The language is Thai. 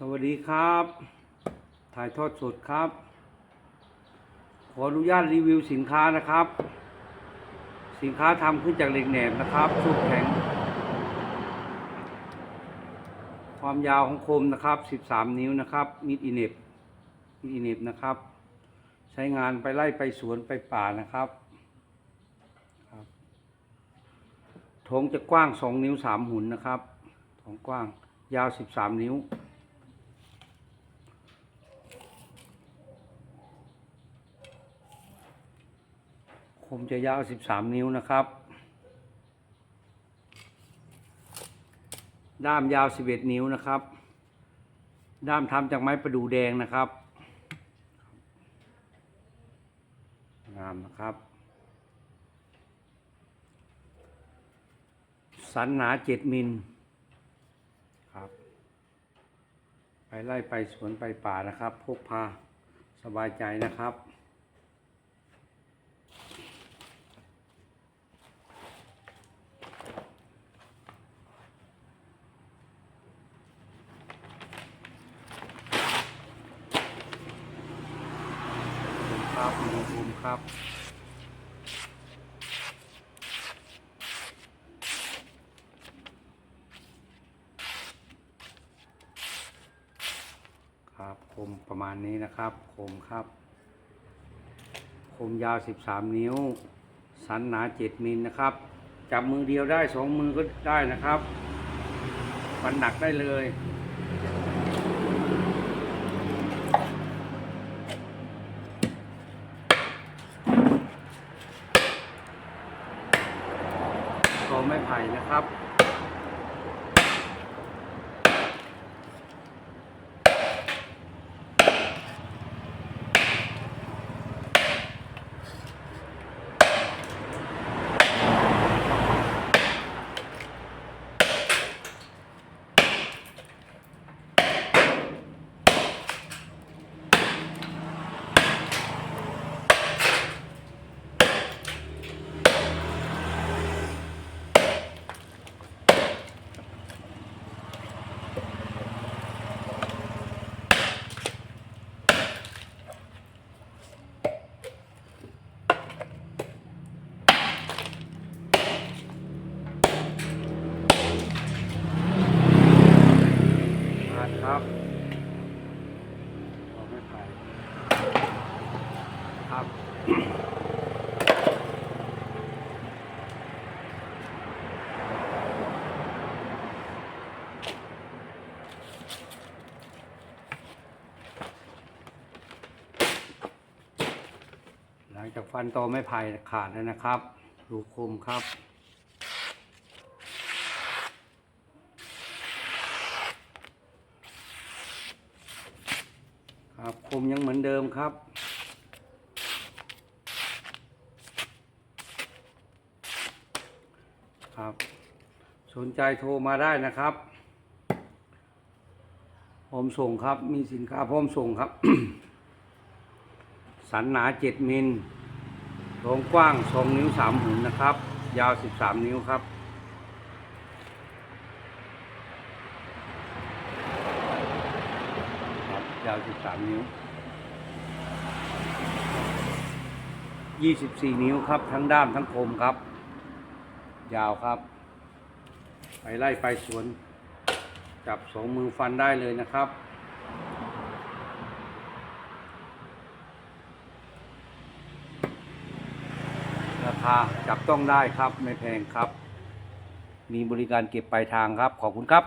สวัสดีครับ ถ่ายทอดสดครับ ขออนุญาตรีวิวสินค้านะครับ สินค้าทำขึ้นจากเหล็กแหนมนะครับสูบแข็ง ความยาวของคมนะครับ 13 นิ้วนะครับมิดอิเน็บมิดอิเน็บนะครับ ใช้งานไปไล่ไปสวนไปป่านะครับครับถงจะกว้าง 2 นิ้ว 3 หุ่นนะครับถงกว้างยาว 13 นิ้ว คมจะยาว 13 นิ้วนะครับ ด้ามยาว 11 นิ้วนะครับ ด้ามทำจากไม้ประดู่แดงนะครับงามนะครับ สันหนา 7 มิลครับ ไปไล่ไปสวนไปป่านะครับ พกพาสบายใจนะครับ ครับอุณหภูมิครับครับคมประมาณนี้นะครับคมครับคมยาว 13 นิ้ว สันหนา 7 มิลนะครับ จับมือเดียวได้สองมือก็ได้นะครับฟันหนักได้เลย ไม้ไผ่นะครับ งจากฟันตอไม้ไผ่ขาดแล้วนะครับรูคมครับ ครับคมยังเหมือนเดิมครับครับ สนใจโทรมาได้นะครับพร้อมส่งครับ มีสินค้าพร้อมส่งครับ สันหนาเจ็ดมิล โรงกว้างสองนิ้วสามหุ่นนะครับ ยาวสิบสามนิ้วครับครับยาวสิบสามนิ้วยี่สิบสี่นิ้วครับ ทั้งด้ามทั้งคมครับ ยาวครับ ไปไล่ไปสวน จับสองมือฟันได้เลยนะครับ คาจับต้องได้ครับไม่แพงครับ มีบริการเก็บปลายทางครับ ขอบคุณครับ